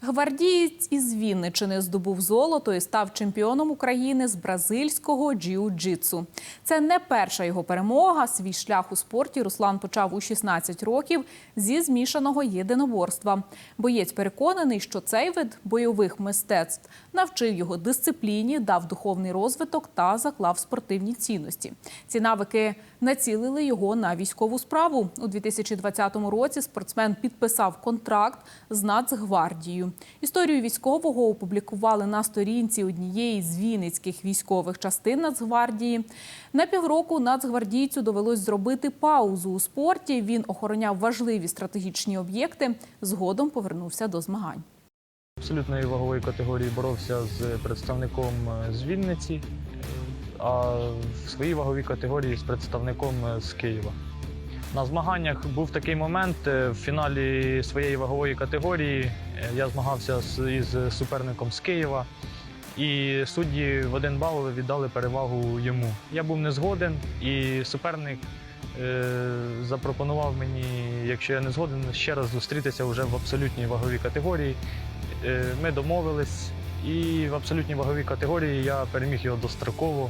Гвардієць із Вінничини здобув золото і став чемпіоном України з бразильського джиу-джитсу. Це не перша його перемога. Свій шлях у спорті Руслан почав у 16 років зі змішаного єдиноборства. Боєць переконаний, що цей вид бойових мистецтв навчив його дисципліні, дав духовний розвиток та заклав спортивні цінності. Ці навики націлили його на військову справу. У 2020 році спортсмен підписав контракт з Нацгвардією. Історію військового опублікували на сторінці однієї з вінницьких військових частин Нацгвардії. На півроку нацгвардійцю довелось зробити паузу у спорті. Він охороняв важливі стратегічні об'єкти. Згодом повернувся до змагань. Абсолютної вагової категорії боровся з представником е, з Вінниці, е, а в своїй ваговій категорії з представником е, з Києва. На змаганнях був такий момент е, в фіналі своєї вагової категорії. е, Я змагався із суперником з Києва, і судді в один бал віддали перевагу йому. Я був не згоден, і суперник е, запропонував мені, якщо я не згоден, ще раз зустрітися вже в абсолютній ваговій категорії. Ми домовились, і в абсолютній ваговій категорії я переміг його достроково.